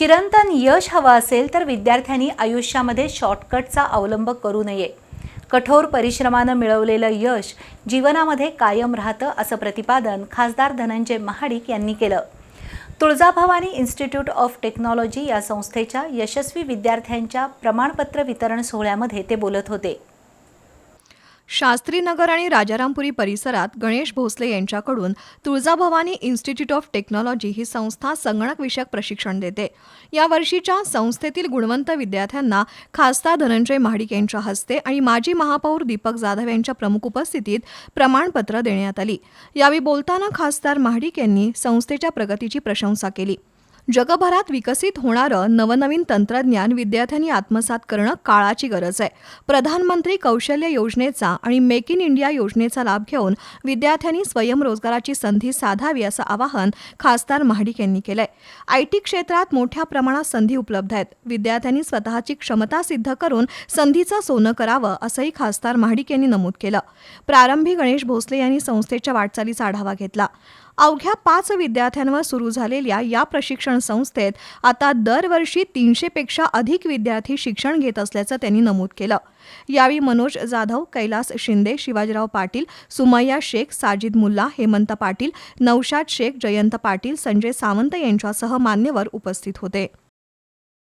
चिरंतन यश हवं असेल तर विद्यार्थ्यांनी आयुष्यामध्ये शॉर्टकटचा अवलंब करू नये. कठोर परिश्रमानं मिळवलेलं यश जीवनामध्ये कायम राहतं असं प्रतिपादन खासदार धनंजय महाडिक यांनी केलं. तुळजाभवानी इन्स्टिट्यूट ऑफ टेक्नॉलॉजी या संस्थेच्या यशस्वी विद्यार्थ्यांच्या प्रमाणपत्र वितरण सोहळ्यामध्ये ते बोलत होते. शास्त्रीनगर आणि राजारामपुरी परिसरात गणेश भोसले यांच्याकडून तुळजाभवानी इन्स्टिट्यूट ऑफ टेक्नॉलॉजी ही संस्था संगणक विषयक प्रशिक्षण देते. या वर्षीच्या संस्थेतील गुणवंत विद्यार्थ्यांना खासदार धनंजय महाडिक यांच्या हस्ते आणि माजी महापौर दीपक जाधव यांच्या प्रमुख उपस्थितीत प्रमाणपत्र देण्यात आली. यावेळी बोलताना खासदार महाडिक यांनी संस्थेच्या प्रगतीची प्रशंसा केली. जगभरात विकसित होणारं नवनवीन तंत्रज्ञान विद्यार्थ्यांनी आत्मसात करणं काळाची गरज आहे. प्रधानमंत्री कौशल्य योजनेचा आणि मेक इन इंडिया योजनेचा लाभ घेऊन विद्यार्थ्यांनी स्वयंरोजगाराची संधी साधावी असं आवाहन खासदार महाडिक यांनी केलंय. आय टी क्षेत्रात मोठ्या प्रमाणात संधी उपलब्ध आहेत. विद्यार्थ्यांनी स्वतःची क्षमता सिद्ध करून संधीचं सोनं करावं असंही खासदार महाडिक यांनी नमूद केलं. प्रारंभी गणेश भोसले यांनी संस्थेच्या वाटचालीचा आढावा घेतला. अवघ्या पाच विद्यार्थ्यांवर सुरू झालेल्या या प्रशिक्षण संस्थेत आता दरवर्षी तीनशेपेक्षा अधिक विद्यार्थी शिक्षण घेत असल्याचं त्यांनी नमूद केलं. यावेळी मनोज जाधव कैलास शिंदे शिवाजीराव पाटील सुमय्या शेख साजिद मुल्ला हेमंत पाटील नौशाद शेख जयंत पाटील संजय सावंत यांच्यासह मान्यवर उपस्थित होते.